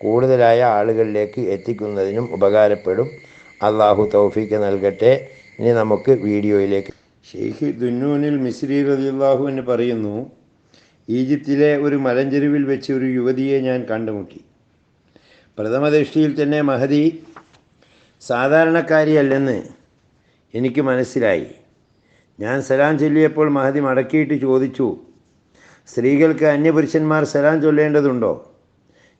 കൂടുതലായ ആളുകളിലേക്ക് എത്തിക്കുന്നതിനും ഉപകാരപ്പെടും. അള്ളാഹു തൗഫീക്ക് നൽകട്ടെ. ഇനി നമുക്ക് വീഡിയോയിലേക്ക്. ഷെയ്ഖ് ദുന്നൂനിൽ മിസ്രി റതിയുള്ളാഹു എന്ന് പറയുന്നു ഈജിപ്തിലെ ഒരു മലഞ്ചെരുവിൽ വെച്ച് ഒരു യുവതിയെ ഞാൻ കണ്ടുമുട്ടി. പ്രഥമ ദൃഷ്ടിയിൽ തന്നെ മഹതി സാധാരണക്കാരിയല്ലെന്ന് എനിക്ക് മനസ്സിലായി. ഞാൻ സലാം ചൊല്ലിയപ്പോൾ മഹതി മടക്കിയിട്ട് ചോദിച്ചു സ്ത്രീകൾക്ക് അന്യപുരുഷന്മാർ സലാം ചൊല്ലേണ്ടതുണ്ടോ?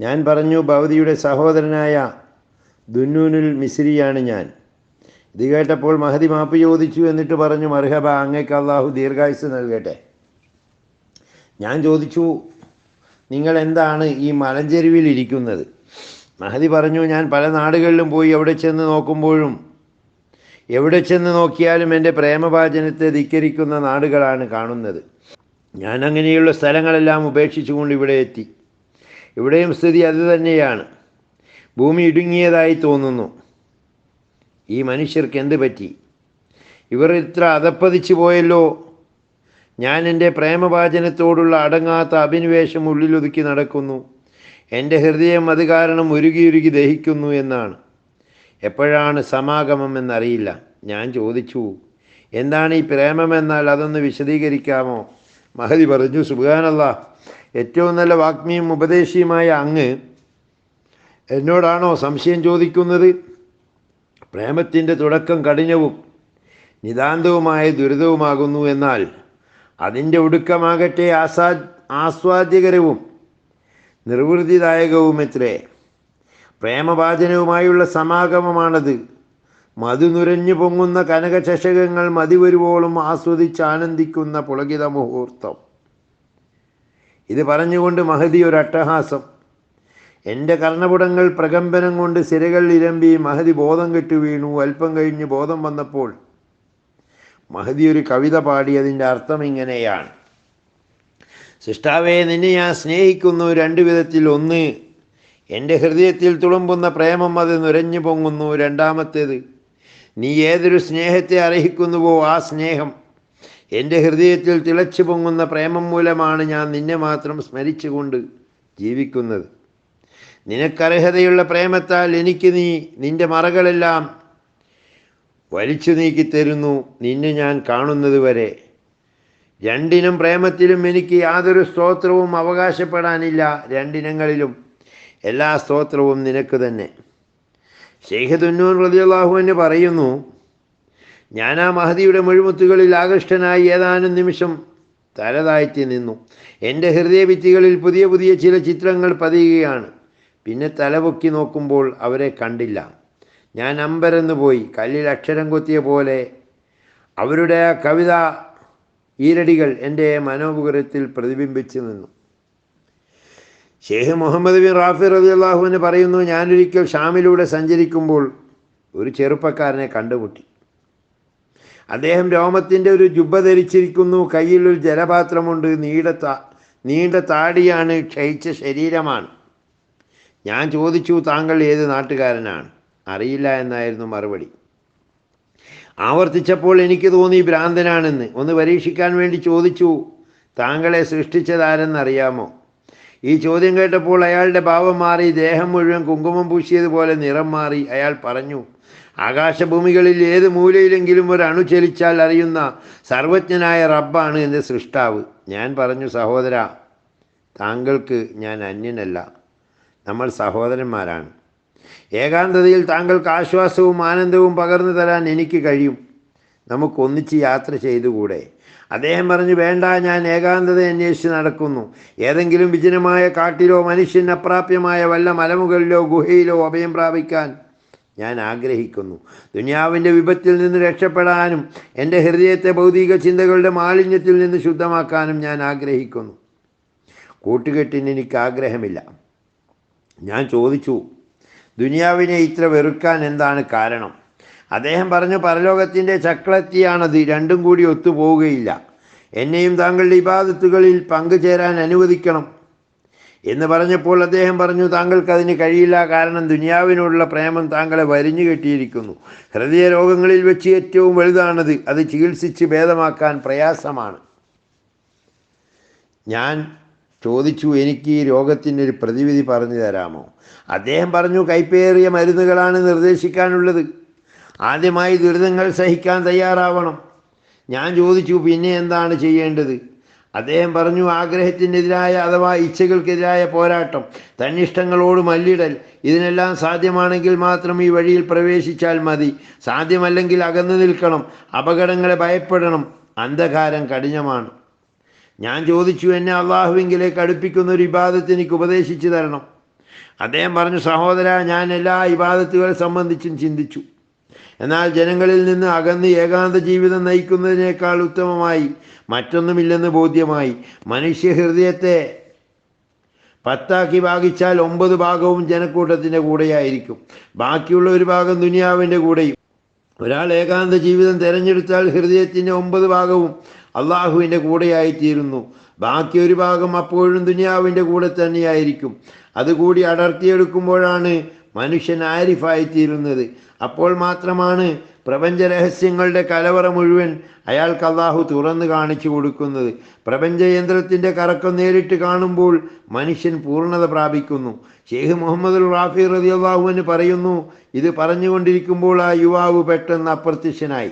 ഞാൻ പറഞ്ഞു ഭവതിയുടെ സഹോദരനായ ദുന്നൂനുൽ മിസ്രിയാണ് ഞാൻ. ഇത് കേട്ടപ്പോൾ മഹതി മാപ്പ് ചോദിച്ചു എന്നിട്ട് പറഞ്ഞു മർഹബ അങ്ങേക്ക് അള്ളാഹു ദീർഘായുസ് നൽകട്ടെ. ഞാൻ ചോദിച്ചു നിങ്ങൾ എന്താണ് ഈ മലഞ്ചെരുവിൽ ഇരിക്കുന്നത്? മഹതി പറഞ്ഞു ഞാൻ പല നാടുകളിലും പോയി എവിടെ ചെന്ന് നോക്കുമ്പോഴും എവിടെ ചെന്ന് നോക്കിയാലും എന്റെ പ്രേമഭാചനത്തെ ധിക്കരിക്കുന്ന നാടുകളാണ് കാണുന്നത്. ഞാൻ അങ്ങനെയുള്ള സ്ഥലങ്ങളെല്ലാം ഉപേക്ഷിച്ചുകൊണ്ട് ഇവിടെ എത്തി. ഇവിടെയും സ്ഥിതി അത് തന്നെയാണ്. ഭൂമി ഇടുങ്ങിയതായി തോന്നുന്നു. ഈ മനുഷ്യർക്ക് എന്ത് പറ്റി? ഇവർ ഇത്ര അതപ്പതിച്ചു പോയല്ലോ. ഞാൻ എന്റെ പ്രേമവാചനത്തോടുള്ള അടങ്ങാത്ത അഭിനിവേശം ഉള്ളിലൊതുക്കി നടക്കുന്നു. എന്റെ ഹൃദയം അത് കാരണം ഉരുകിയുരുകി ദഹിക്കുന്നു എന്നാണ്. എപ്പോഴാണ് സമാഗമം എന്നറിയില്ല. ഞാൻ ചോദിച്ചു എന്താണ് ഈ പ്രേമമെന്നാൽ അതൊന്ന് വിശദീകരിക്കാമോ? മഹതി പറഞ്ഞു സുബാനല്ല ഏറ്റവും നല്ല വാഗ്മിയും ഉപദേശിയുമായ അങ്ങ് എന്നോടാണോ സംശയം ചോദിക്കുന്നത്? പ്രേമത്തിന്റെ തുടക്കം കഠിനവും നിതാന്തവുമായ ദുരിതവുമാകുന്നു എന്നാൽ അതിന്റെ ഒടുക്കമാകട്ടെ ആസാ ആസ്വാദ്യകരവും നിർവൃതിദായകവുമെത്രേ പ്രേമവാചനവുമായുള്ള സമാഗമമാണത്. മധു നുരഞ്ഞു പൊങ്ങുന്ന കനകചഷകങ്ങൾ മതി വരുവോളം ആസ്വദിച്ച് ആനന്ദിക്കുന്ന പുളകിത മുഹൂർത്തം. ഇത് പറഞ്ഞുകൊണ്ട് മഹതി ഒരു അട്ടഹാസം എന്റെ കർണപുടങ്ങൾ പ്രകമ്പനം കൊണ്ട് സിരകൾ ഇരമ്പി മഹതി ബോധം കെട്ടു വീണു. അല്പം കഴിഞ്ഞ് ബോധം വന്നപ്പോൾ മഹതി ഒരു കവിത പാടി. അതിന്റെ അർത്ഥം ഇങ്ങനെയാണ്. സൃഷ്ടാവെ നിന്നെ ഞാൻ സ്നേഹിക്കുന്നു. രണ്ടു വിധത്തിൽ ഒന്ന് എന്റെ ഹൃദയത്തിൽ തുളുമ്പുന്ന പ്രേമം അത് നുരഞ്ഞു പൊങ്ങുന്നു. രണ്ടാമത്തേത് നീ ഏതൊരു സ്നേഹത്തെ അർഹിക്കുന്നുവോ ആ സ്നേഹം? എന്റെ ഹൃദയത്തിൽ തിളച്ചു പൊങ്ങുന്ന പ്രേമം മൂലമാണ് ഞാൻ നിന്നെ മാത്രം സ്മരിച്ചുകൊണ്ട് ജീവിക്കുന്നത്. നിനക്കർഹതയുള്ള പ്രേമത്താൽ എനിക്ക് നീ നിന്റെ മറകളെല്ലാം വലിച്ചു നീക്കി തരുന്നു. നിന്നെ ഞാൻ കാണുന്നത് വരെ. രണ്ടിനും പ്രേമത്തിലും എനിക്ക് യാതൊരു സ്തോത്രവും അവകാശപ്പെടാനില്ല. രണ്ടിനങ്ങളിലും എല്ലാ സ്തോത്രവും നിനക്ക് തന്നെ. ഷെയ്ഖ് തുന്നൂർ റതിയല്ലാഹു എന്ന് പറയുന്നു ഞാൻ ആ മഹതിയുടെ മുഴുമുത്തുകളിൽ ആകൃഷ്ടനായി ഏതാനും നിമിഷം തലതാഴ്ത്തി നിന്നു. എന്റെ ഹൃദയഭിത്തികളിൽ പുതിയ പുതിയ ചില ചിത്രങ്ങൾ പതിയുകയാണ്. പിന്നെ തലപൊക്കി നോക്കുമ്പോൾ അവരെ കണ്ടില്ല. ഞാൻ അമ്പരന്ന് പോയി. കല്ലിൽ അക്ഷരം കൊത്തിയ പോലെ അവരുടെ ആ കവിത ഈരടികൾ എന്റെ മനോപുരത്തിൽ പ്രതിബിംബിച്ച് നിന്നു. ഷെയ്ഖ് മുഹമ്മദ് ബിൻ റാഫി റബി അള്ളാഹുവിന് പറയുന്നു ഞാനൊരിക്കൽ ഷാമിലൂടെ സഞ്ചരിക്കുമ്പോൾ ഒരു ചെറുപ്പക്കാരനെ കണ്ടുമുട്ടി. അദ്ദേഹം രോമത്തിന്റെ ഒരു ജുബ്ബ ധരിച്ചിരിക്കുന്നു. കയ്യിൽ ഒരു ജലപാത്രമുണ്ട്. നീണ്ട താ നീണ്ട താടിയാണ് ക്ഷയിച്ച ശരീരമാണ്. ഞാൻ ചോദിച്ചു താങ്കൾ ഏത് നാട്ടുകാരനാണ്? അറിയില്ല എന്നായിരുന്നു മറുപടി. ആവർത്തിച്ചപ്പോൾ എനിക്ക് തോന്നി ഭ്രാന്തനാണെന്ന്. ഒന്ന് പരീക്ഷിക്കാൻ വേണ്ടി ചോദിച്ചു താങ്കളെ സൃഷ്ടിച്ചതാരെന്നറിയാമോ? ഈ ചോദ്യം കേട്ടപ്പോൾ അയാളുടെ ഭാവം മാറി ദേഹം മുഴുവൻ കുങ്കുമം പൂശിയതുപോലെ നിറം മാറി. അയാൾ പറഞ്ഞു ആകാശഭൂമികളിൽ ഏത് മൂലയിലെങ്കിലും ഒരു അണു ചലിച്ചാൽ അറിയുന്ന സർവജ്ഞനായ റബ്ബാണ് എന്റെ സൃഷ്ടാവ്. ഞാൻ പറഞ്ഞു സഹോദര താങ്കൾക്ക് ഞാൻ അന്യനല്ല. നമ്മൾ സഹോദരന്മാരാണ്. ഏകാന്തതയിൽ താങ്കൾക്ക് ആശ്വാസവും ആനന്ദവും പകർന്നു തരാൻ എനിക്ക് കഴിയും. നമുക്കൊന്നിച്ച് യാത്ര ചെയ്തുകൂടെ? അദ്ദേഹം പറഞ്ഞു വേണ്ട ഞാൻ ഏകാന്തത അന്വേഷിച്ച് നടക്കുന്നു. ഏതെങ്കിലും വിജനമായ കാട്ടിലോ മനുഷ്യൻ അപ്രാപ്യമായ വല്ല മലമുകളിലോ ഗുഹയിലോ അഭയം പ്രാപിക്കാൻ ഞാൻ ആഗ്രഹിക്കുന്നു ദുനിയാവിന്റെ വിപത്തിൽ നിന്ന് രക്ഷപ്പെടാനും എന്റെ ഹൃദയത്തെ ഭൗതിക ചിന്തകളുടെ മാലിന്യത്തിൽ നിന്ന് ശുദ്ധമാക്കാനും ഞാൻ ആഗ്രഹിക്കുന്നു കൂട്ടുകെട്ടിന് എനിക്ക് ആഗ്രഹമില്ല ഞാൻ ചോദിച്ചു ദുനിയാവിനെ ഇത്ര വെറുക്കാൻ എന്താണ് കാരണം? അദ്ദേഹം പറഞ്ഞു പരലോകത്തിന്റെ ചക്രത്തിയാണത് രണ്ടും കൂടി ഒത്തുപോവുകയില്ല. എന്നെയും താങ്കളുടെ ഇബാദത്തുകളിൽ പങ്കുചേരാൻ അനുവദിക്കണം. എന്ന് പറഞ്ഞപ്പോൾ അദ്ദേഹം പറഞ്ഞു താങ്കൾക്ക് അതിന് കഴിയില്ല. കാരണം ദുനിയാവിനോടുള്ള പ്രേമം താങ്കളെ വരിഞ്ഞു കെട്ടിയിരിക്കുന്നു. ഹൃദയ രോഗങ്ങളിൽ വെച്ച് ഏറ്റവും വലുതാണത്. അത് ചികിത്സിച്ച് ഭേദമാക്കാൻ പ്രയാസമാണ്. ഞാൻ ചോദിച്ചു എനിക്ക് ഈ രോഗത്തിന്റെ ഒരു പ്രതിവിധി പറഞ്ഞു തരാമോ? അദ്ദേഹം പറഞ്ഞു കൈപ്പേറിയ മരുന്നുകളാണ് നിർദ്ദേശിക്കാനുള്ളത്. ആദ്യമായി ദുരിതങ്ങൾ സഹിക്കാൻ തയ്യാറാവണം. ഞാൻ ചോദിച്ചു പിന്നെ എന്താണ് ചെയ്യേണ്ടത്? അദ്ദേഹം പറഞ്ഞു ആഗ്രഹത്തിനെതിരായ അഥവാ ഇച്ഛകൾക്കെതിരായ പോരാട്ടം തന്നിഷ്ടങ്ങളോട് മല്ലിടൽ ഇതിനെല്ലാം സാധ്യമാണെങ്കിൽ മാത്രം ഈ വഴിയിൽ പ്രവേശിച്ചാൽ മതി. സാധ്യമല്ലെങ്കിൽ അകന്നു നിൽക്കണം അപകടങ്ങളെ ഭയപ്പെടണം അന്ധകാരം കഠിനമാണ്. ഞാൻ ചോദിച്ചു എന്നെ അള്ളാഹുവിങ്കിലേക്ക് അടുപ്പിക്കുന്ന ഒരു ഇബാദത്ത് എനിക്ക് ഉപദേശിച്ചു തരണം. അദ്ദേഹം പറഞ്ഞു സഹോദര ഞാൻ എല്ലാ ഇബാദത്തുകളെ സംബന്ധിച്ചും ചിന്തിച്ചു. എന്നാൽ ജനങ്ങളിൽ നിന്ന് അകന്ന് ഏകാന്ത ജീവിതം നയിക്കുന്നതിനേക്കാൾ ഉത്തമമായി മറ്റൊന്നുമില്ലെന്ന് ബോധ്യമായി. മനുഷ്യ ഹൃദയത്തെ പത്താക്കി ഭാഗിച്ചാൽ ഒമ്പത് ഭാഗവും ജനക്കൂട്ടത്തിന്റെ കൂടെയായിരിക്കും. ബാക്കിയുള്ള ഒരു ഭാഗം ദുനിയാവിന്റെ കൂടെയും. ഒരാൾ ഏകാന്ത ജീവിതം തിരഞ്ഞെടുത്താൽ ഹൃദയത്തിന്റെ ഒമ്പത് ഭാഗവും അള്ളാഹുവിന്റെ കൂടെയായിത്തീരുന്നു. ബാക്കി ഒരു ഭാഗം അപ്പോഴും ദുനിയാവിന്റെ കൂടെ തന്നെയായിരിക്കും. അതുകൂടി അടർത്തിയെടുക്കുമ്പോഴാണ് മനുഷ്യൻ ആരിഫായിത്തീരുന്നത്. അപ്പോൾ മാത്രമാണ് പ്രപഞ്ച രഹസ്യങ്ങളുടെ കലവറ മുഴുവൻ അയാൾക്ക് അള്ളാഹു തുറന്നു കാണിച്ചു കൊടുക്കുന്നത്. പ്രപഞ്ചയന്ത്രത്തിന്റെ കറക്കം നേരിട്ട് കാണുമ്പോൾ മനുഷ്യൻ പൂർണത പ്രാപിക്കുന്നു. ഷെയ്ഖ് മുഹമ്മദ് റാഫി റതി അള്ളാഹുവിന് പറയുന്നു ഇത് പറഞ്ഞുകൊണ്ടിരിക്കുമ്പോൾ ആ യുവാവ് പെട്ടെന്ന് അപ്രത്യക്ഷനായി.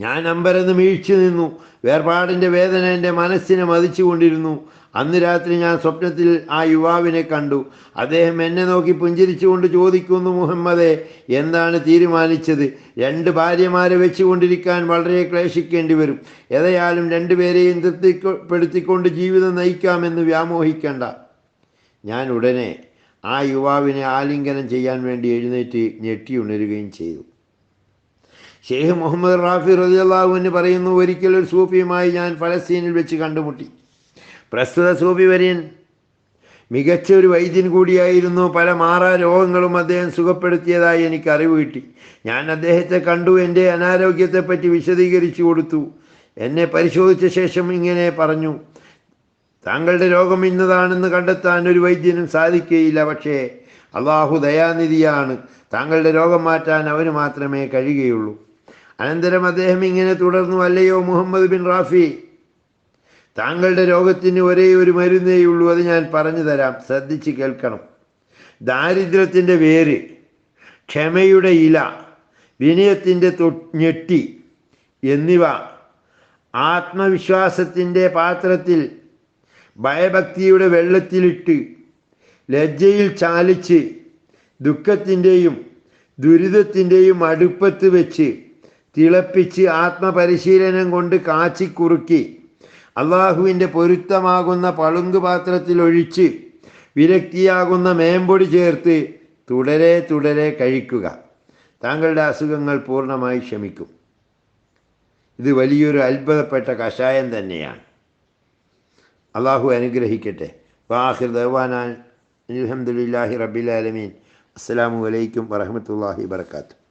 ഞാൻ അമ്പരന്ന് വീഴ്ച നിന്നു. വേർപാടിന്റെ വേദന എന്റെ മനസ്സിനെ മതിച്ചുകൊണ്ടിരുന്നു. അന്ന് രാത്രി ഞാൻ സ്വപ്നത്തിൽ ആ യുവാവിനെ കണ്ടു. അദ്ദേഹം എന്നെ നോക്കി പുഞ്ചിരിച്ചുകൊണ്ട് ചോദിക്കുന്നു മുഹമ്മദെ എന്താണ് തീരുമാനിച്ചത്? രണ്ട് ഭാര്യമാരെ വെച്ചുകൊണ്ടിരിക്കാൻ വളരെ ക്ലേശിക്കേണ്ടി വരും. ഏതായാലും രണ്ടുപേരെയും തൃപ്തിപ്പെടുത്തിക്കൊണ്ട് ജീവിതം നയിക്കാമെന്ന് വ്യാമോഹിക്കേണ്ട. ഞാൻ ഉടനെ ആ യുവാവിനെ ആലിംഗനം ചെയ്യാൻ വേണ്ടി എഴുന്നേറ്റ് ഞെട്ടി ഉണരുകയും ചെയ്തു. ഷെയ്ഖ് മുഹമ്മദ് റാഫി റലിയല്ലാഹുവിന് പറയുന്നു ഒരിക്കൽ ഒരു സൂഫിയുമായി ഞാൻ ഫലസ്തീനിൽ വെച്ച് കണ്ടുമുട്ടി. പ്രസ്തുത സൂഫി വര്യൻ. മികച്ച ഒരു വൈദ്യൻ കൂടിയായിരുന്നു പല മാറാ രോഗങ്ങളും അദ്ദേഹം സുഖപ്പെടുത്തിയതായി എനിക്ക് അറിവ് കിട്ടി. ഞാൻ അദ്ദേഹത്തെ കണ്ടു എന്റെ അനാരോഗ്യത്തെപ്പറ്റി വിശദീകരിച്ചു കൊടുത്തു. എന്നെ പരിശോധിച്ച ശേഷം ഇങ്ങനെ പറഞ്ഞു താങ്കളുടെ രോഗം ഇന്നതാണെന്ന് കണ്ടെത്താൻ ഒരു വൈദ്യനും സാധിക്കുകയില്ല പക്ഷേ അള്ളാഹു ദയാനിധിയാണ്. താങ്കളുടെ രോഗം മാറ്റാൻ അവന് മാത്രമേ കഴിയുകയുള്ളൂ. അനന്തരം അദ്ദേഹം ഇങ്ങനെ തുടർന്നു അല്ലയോ മുഹമ്മദ് ബിൻ റാഫി താങ്കളുടെ രോഗത്തിന് ഒരേ ഒരു മരുന്നേ ഉള്ളൂ അത് ഞാൻ പറഞ്ഞു തരാം. ശ്രദ്ധിച്ച് കേൾക്കണം. ദാരിദ്ര്യത്തിന്റെ വേര് ക്ഷമയുടെ ഇല വിനയത്തിന്റെ ഞെട്ടി എന്നിവ ആത്മവിശ്വാസത്തിന്റെ പാത്രത്തിൽ ഭയഭക്തിയുടെ വെള്ളത്തിലിട്ട് ലജ്ജയിൽ ചാലിച്ച് ദുഃഖത്തിന്റെയും ദുരിതത്തിന്റെയും അടുപ്പത്ത് വെച്ച് തിളപ്പിച്ച് ആത്മപരിശീലനം കൊണ്ട് കാച്ചിക്കുറുക്കി അള്ളാഹുവിന്റെ പൊരുത്തമാകുന്ന പളുങ്ക് പാത്രത്തിലൊഴിച്ച് വിരക്തിയാകുന്ന മേമ്പൊടി ചേർത്ത് തുടരെ തുടരെ കഴിക്കുക. താങ്കളുടെ അസുഖങ്ങൾ പൂർണമായി ക്ഷമിക്കും ഇത് വലിയൊരു അത്ഭുതപ്പെട്ട കഷായം തന്നെയാണ്. അള്ളാഹു അനുഗ്രഹിക്കട്ടെ. വാഹിർ ദവാനാൻ അലഹമുല്ലാഹി റബിലാലമീൻ അസ്സാം വലൈക്കും വറഹമത്തല്ലാഹി വർക്കാത്തു